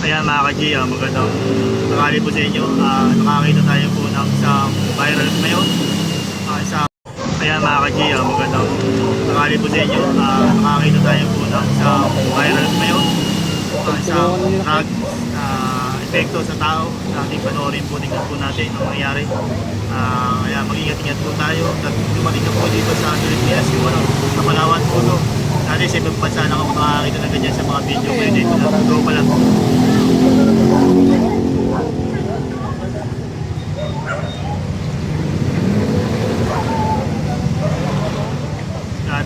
Ayan mga ka-G, ah, magandang tanghali po sa inyo. Ah, nakakita tayo po ng isang viral ngayon. Ah, isang, ayan mga ka-G, ah, magandang tanghali po sa inyo. Ah, nakakita tayo po ng isang viral ngayon. Ah, isang drug na epekto sa tao. Na ating panoorin po, tingnan po natin ang mangyayari. Ah, kaya mag-ingat-ingat po tayo. At dumating na po dito sa Pilipinas, yung ano, sa Palawan po to. Dati sa ibang bansa nakakita na ganyan sa mga video. Ngayon dito na, go pa lang.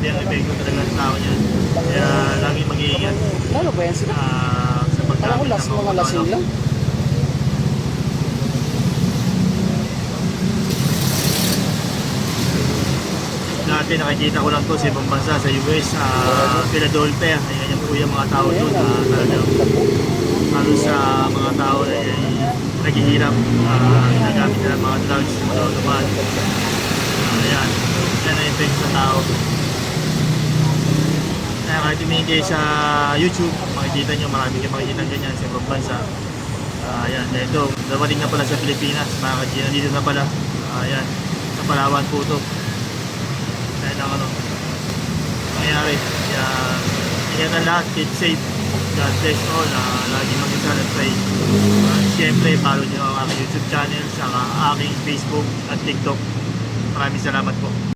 Grabe ang epekto talaga sa tao niyan. Kaya lagi mag-iingat Ano ba yan sila? ah, sa Alam ko paggamit las, mga lasing lang. Dati nakikita ko lang to sa ibang bansa, sa US, sa Philadelphia. Ayan yan po yung mga tao doon na talagang halos sa mga tao ay naghihirap, uh, ginagamit nila mga drugs, mga lumaan. ayan, yan ang effect sa tao. Tumingin kayo sa YouTube, makikita nyo marami kayo makikita ganyan sa ibang bansa. Ah, ayan, ito, dawaling na pala sa Pilipinas, mga kajina, dito na pala. Ah, ayan, sa Palawan po to. Kaya lang ano, nangyari. Kaya, ingat ang lahat, keep safe. God bless all. Uh, lagi mag-isal at pray. Uh, Siyempre, follow nyo ang aking YouTube channel, sa aking Facebook at TikTok. Maraming salamat po.